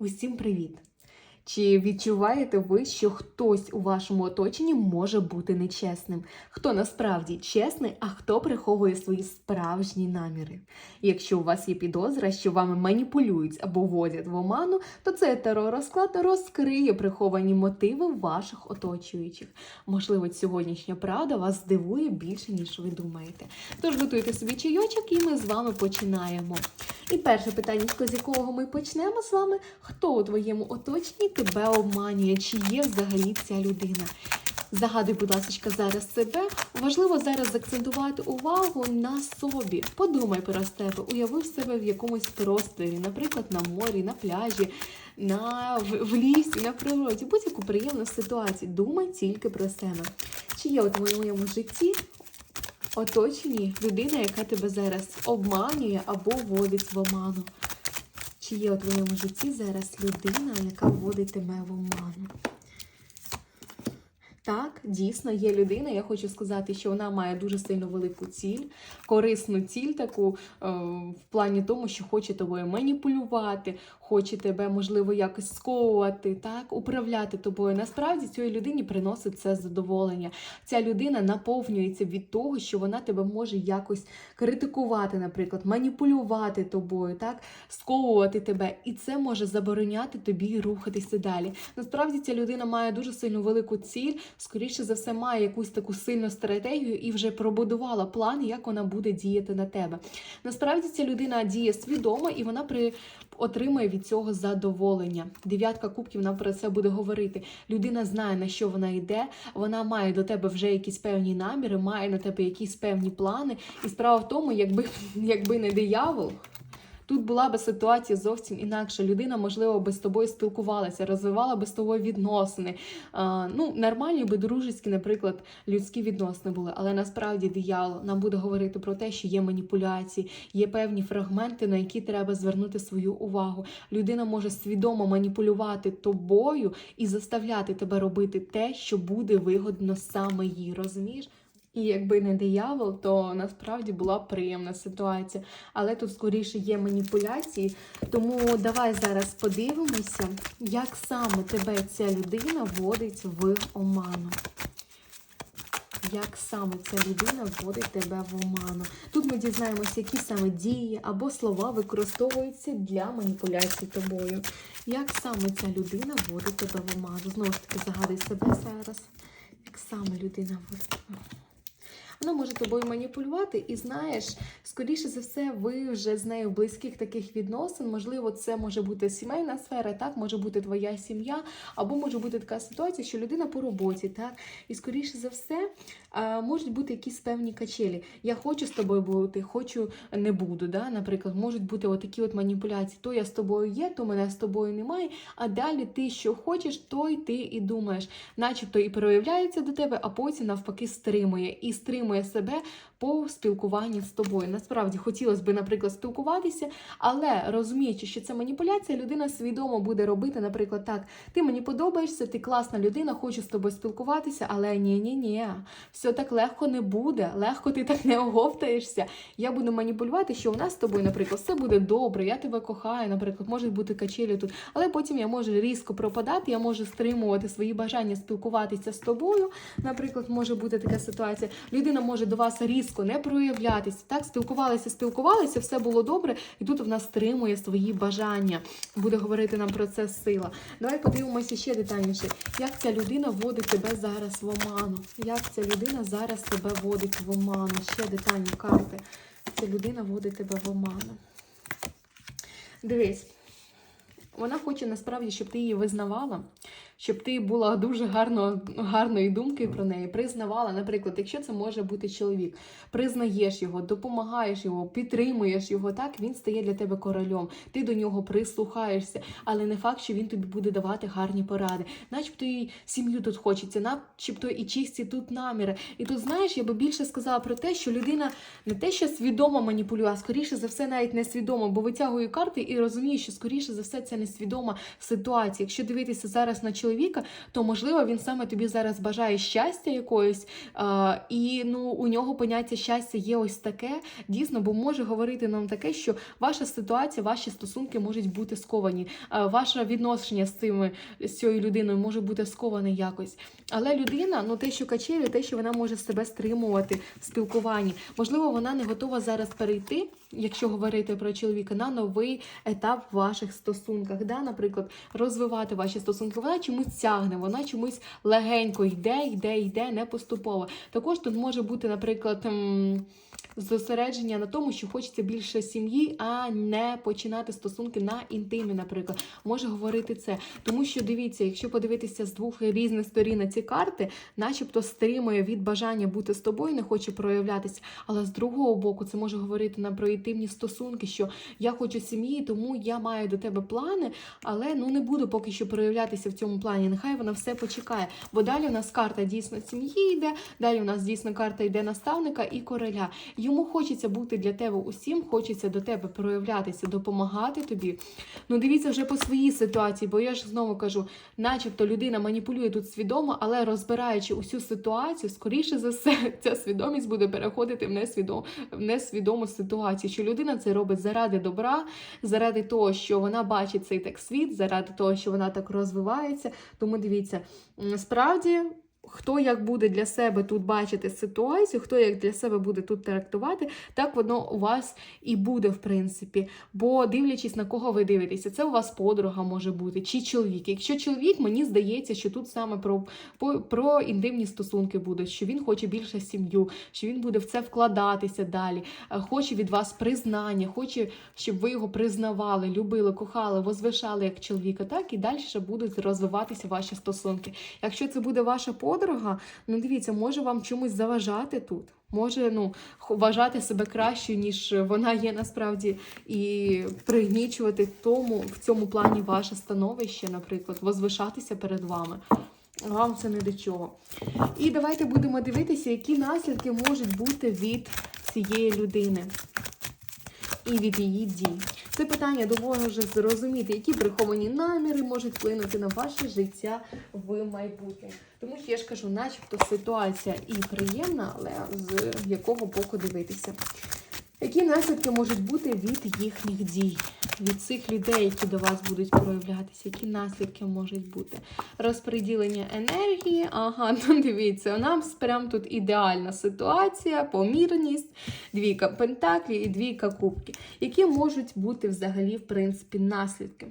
Усім привіт! Чи відчуваєте ви, що хтось у вашому оточенні може бути нечесним? Хто насправді чесний, а хто приховує свої справжні наміри? Якщо у вас є підозра, що вами маніпулюють або вводять в оману, то цей теророзклад розкриє приховані мотиви ваших оточуючих. Можливо, сьогоднішня правда вас здивує більше, ніж ви думаєте. Тож готуйте собі чайочок, і ми з вами починаємо. І перше питання, з якого ми почнемо з вами: хто у твоєму оточенні тебе обманює? Чи є взагалі ця людина? Загадуй, будь ласка, зараз себе. Важливо зараз закцентувати увагу на собі. Подумай про себе, уяви себе в якомусь просторі, наприклад, на морі, на пляжі, на, в лісі, на природі, будь-яку приємну ситуацію. Думай тільки про себе. Чи є у твоєму житті оточенні людина, яка тебе зараз обманює або вводить в оману? Чи є у твоєму житті зараз людина, яка вводить тебе в оману? Так, дійсно є людина. Я хочу сказати, що вона має дуже сильно велику ціль, корисну ціль, таку е, в плані тому, що хоче тобою маніпулювати, хоче тебе, можливо, якось сковувати, так, управляти тобою. Насправді цій людині приносить це задоволення. Ця людина наповнюється від того, що вона тебе може якось критикувати, наприклад, маніпулювати тобою, так, сковувати тебе, і це може забороняти тобі рухатися далі. Насправді ця людина має дуже сильно велику ціль скоріше за все, має якусь таку сильну стратегію і вже пробудувала план, як вона буде діяти на тебе. Насправді ця людина діє свідомо і вона при отримує від цього задоволення. Дев'ятка кубків нам про це буде говорити. Людина знає, на що вона йде, вона має до тебе вже якісь певні наміри, має на тебе якісь певні плани. І справа в тому, якби, якби не диявол. Тут була би ситуація зовсім інакша. Людина, можливо, би з тобою спілкувалася, розвивала би з тобою відносини. А, ну, нормальні би дружеські, наприклад, людські відносини були. Але насправді диявол нам буде говорити про те, що є маніпуляції, є певні фрагменти, на які треба звернути свою увагу. Людина може свідомо маніпулювати тобою і заставляти тебе робити те, що буде вигодно саме їй. Розумієш? І якби не диявол, то насправді була приємна ситуація. Але тут скоріше є маніпуляції. Тому давай зараз подивимося, як саме тебе ця людина вводить в оману. Як саме ця людина вводить тебе в оману? Тут ми дізнаємося, які саме дії або слова використовуються для маніпуляції тобою. Як саме ця людина вводить тебе в оману? Знову ж таки, загадай себе зараз. Як саме людина вводить тебе? Вона може тобою маніпулювати, і знаєш, скоріше за все, ви вже з нею в близьких таких відносин. Можливо, це може бути сімейна сфера, так може бути твоя сім'я, або може бути така ситуація, що людина по роботі, так і скоріше за все можуть бути якісь певні качелі. Я хочу з тобою бути, хочу не буду. Да? Наприклад, можуть бути отакі от маніпуляції: то я з тобою є, то мене з тобою немає. А далі ти що хочеш, то й ти і думаєш, начебто і проявляється до тебе, а потім навпаки стримує і стримує себе по спілкуванні з тобою. Насправді хотілося б, наприклад, спілкуватися, але розуміючи, що це маніпуляція, людина свідомо буде робити, наприклад, так: ти мені подобаєшся, ти класна людина, хочу з тобою спілкуватися, але ні, ні, ні, все так легко не буде. Легко ти так не оговтаєшся. Я буду маніпулювати, що у нас з тобою, наприклад, все буде добре, я тебе кохаю, наприклад, можуть бути качелі тут, але потім я можу різко пропадати, я можу стримувати свої бажання спілкуватися з тобою. Наприклад, може бути така ситуація. Людина може до вас різко не проявлятися. Так, спілкувалися, спілкувалися, все було добре, і тут в нас стримує свої бажання. Буде говорити нам про це сила. Давай подивимося ще детальніше, як ця людина вводить тебе зараз в оману. Як ця людина зараз тебе вводить в оману. Ще детальні карти. Ця людина вводить тебе в оману. Дивись. Вона хоче насправді, щоб ти її визнавала, щоб ти була дуже гарно, гарної думки про неї, признавала, наприклад, якщо це може бути чоловік, признаєш його, допомагаєш його, підтримуєш його, так він стає для тебе королем. Ти до нього прислухаєшся, але не факт, що він тобі буде давати гарні поради. Начебто і сім'ю тут хочеться, начебто і чисті тут наміри. І тут, знаєш, я би більше сказала про те, що людина не те, що свідомо маніпулює, а скоріше за все, навіть не свідомо, бо витягує карти і розуміє, що скоріше за все це несвідома ситуація. Якщо дивитися зараз на чоловіка, то можливо він саме тобі зараз бажає щастя якоїсь, і ну у нього поняття щастя є ось таке, дійсно, бо може говорити нам таке, що ваша ситуація, ваші стосунки можуть бути сковані, ваше відношення з цими з цією людиною може бути сковане якось. Але людина, ну те, що качелі, те, що вона може себе стримувати в спілкуванні. Можливо, вона не готова зараз перейти, якщо говорити про чоловіка, на новий етап в ваших стосунках. Да? Наприклад, розвивати ваші стосунки. Вона чомусь тягне, вона чомусь легенько йде, йде, йде, не поступово. Також тут може бути, наприклад. Зосередження на тому, що хочеться більше сім'ї, а не починати стосунки на інтимі, наприклад, може говорити це. Тому що дивіться, якщо подивитися з двох різних сторін на ці карти, начебто стримує від бажання бути з тобою, не хоче проявлятися. Але з другого боку, це може говорити нам про інтимні стосунки, що я хочу сім'ї, тому я маю до тебе плани, але ну не буду поки що проявлятися в цьому плані. Нехай вона все почекає. Бо далі у нас карта дійсно сім'ї йде, далі у нас дійсно карта йде наставника і короля. Йому хочеться бути для тебе усім, хочеться до тебе проявлятися, допомагати тобі. Ну дивіться вже по своїй ситуації, бо я ж знову кажу, начебто людина маніпулює тут свідомо, але розбираючи усю ситуацію, скоріше за все, ця свідомість буде переходити в несвідому, в несвідому ситуацію. Що людина це робить заради добра, заради того, що вона бачить цей так світ, заради того, що вона так розвивається. Тому дивіться, справді. Хто як буде для себе тут бачити ситуацію, хто як для себе буде тут трактувати, так воно у вас і буде, в принципі. Бо дивлячись на кого ви дивитеся, це у вас подруга може бути, чи чоловік. Якщо чоловік, мені здається, що тут саме про, про, про інтимні стосунки будуть, що він хоче більше сім'ю, що він буде в це вкладатися далі, е, хоче від вас признання, хоче, щоб ви його признавали, любили, кохали, возвишали як чоловіка, так і далі будуть розвиватися ваші стосунки. Якщо це буде ваша подруга, ну дивіться, може вам чомусь заважати тут. Може ну, вважати себе кращою, ніж вона є насправді, і пригнічувати тому, в цьому плані ваше становище, наприклад, возвишатися перед вами. Вам це не до чого. І давайте будемо дивитися, які наслідки можуть бути від цієї людини і від її дій. Це питання допоможе зрозуміти, які приховані наміри можуть вплинути на ваше життя в майбутньому. Тому що я ж кажу, начебто ситуація і приємна, але з якого боку дивитися. Які наслідки можуть бути від їхніх дій, від цих людей, які до вас будуть проявлятися? Які наслідки можуть бути? Розподілення енергії. Ага, ну дивіться, у нас прям тут ідеальна ситуація, помірність, двійка пентаклі і двійка кубки, Які можуть бути взагалі, в принципі, наслідки?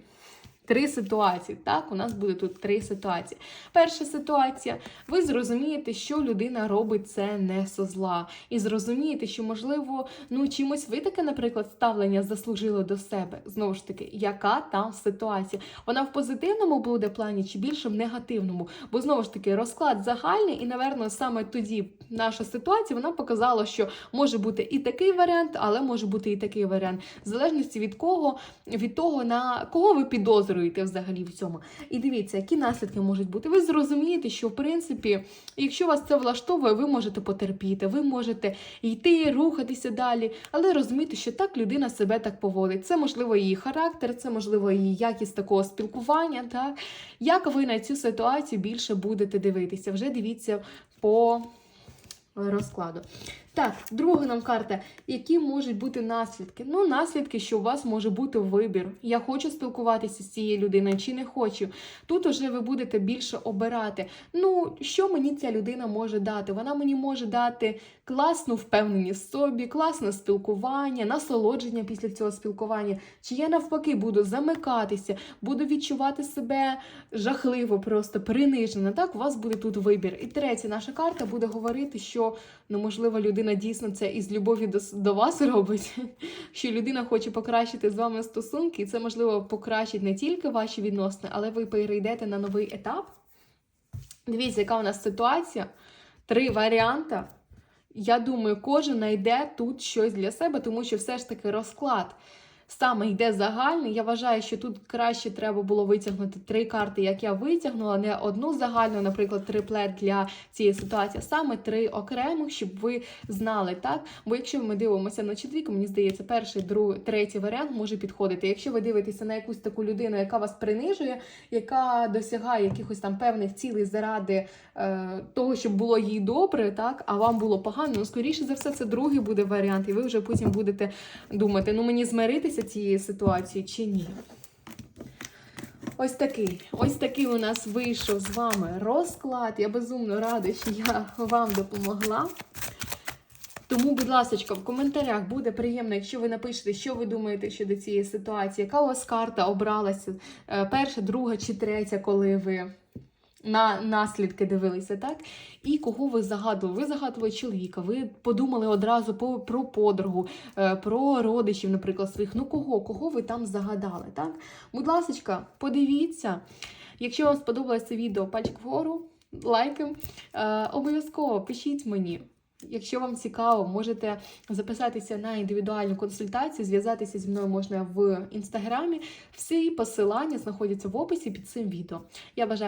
Три ситуації. Так, у нас буде тут три ситуації. Перша ситуація: ви зрозумієте, що людина робить це не со зла. І зрозумієте, що, можливо, ну чимось ви таке, наприклад, ставлення заслужили до себе. Знову ж таки, яка там ситуація? Вона в позитивному буде плані чи більше в негативному? Бо знову ж таки розклад загальний, і, напевно, саме тоді наша ситуація вона показала, що може бути і такий варіант, але може бути і такий варіант. В залежності від кого, від того, на кого ви підозрюєте взагалі в цьому. І дивіться, які наслідки можуть бути. Ви зрозумієте, що в принципі, якщо вас це влаштовує, ви можете потерпіти, ви можете йти, рухатися далі, але розуміти, що так людина себе так поводить. Це можливо її характер, це можливо її якість такого спілкування. Так як ви на цю ситуацію більше будете дивитися? Вже дивіться по розкладу. Так, друга нам карта. Які можуть бути наслідки? Ну, наслідки, що у вас може бути вибір. Я хочу спілкуватися з цією людиною чи не хочу. Тут уже ви будете більше обирати. Ну, що мені ця людина може дати? Вона мені може дати класну впевненість в собі, класне спілкування, насолодження після цього спілкування. Чи я навпаки буду замикатися, буду відчувати себе жахливо, просто принижено. Так, у вас буде тут вибір. І третя наша карта буде говорити, що ну, можливо, людина дійсно це із любові до, до вас робить, що людина хоче покращити з вами стосунки, і це можливо покращить не тільки ваші відносини, але ви перейдете на новий етап. Дивіться, яка у нас ситуація. Три варіанти. Я думаю, кожен знайде тут щось для себе, тому що все ж таки розклад. Саме йде загальний. Я вважаю, що тут краще треба було витягнути три карти, як я витягнула, не одну загальну, наприклад, триплет для цієї ситуації, а саме три окремих, щоб ви знали, так? Бо якщо ми дивимося на чоловіка, мені здається, перший, другий, третій варіант може підходити. Якщо ви дивитеся на якусь таку людину, яка вас принижує, яка досягає якихось там певних цілей заради е, того, щоб було їй добре, так, а вам було погано, ну скоріше за все, це другий буде варіант, і ви вже потім будете думати, ну мені змиритися цією ситуацією чи ні. Ось такий, ось такий у нас вийшов з вами розклад. Я безумно рада, що я вам допомогла. Тому, будь ласка, в коментарях буде приємно, якщо ви напишете, що ви думаєте щодо цієї ситуації, яка у вас карта обралася, е, перша, друга чи третя, коли ви на наслідки дивилися, так? І кого ви загадували? Ви загадували чоловіка, ви подумали одразу про подругу, е, про родичів, наприклад, своїх. Ну кого? Кого ви там загадали, так? Будь ласка, подивіться. Якщо вам сподобалося відео, пальчик вгору, лайки. Е, обов'язково пишіть мені. Якщо вам цікаво, можете записатися на індивідуальну консультацію, зв'язатися зі мною можна в інстаграмі. Всі посилання знаходяться в описі під цим відео. Я бажаю.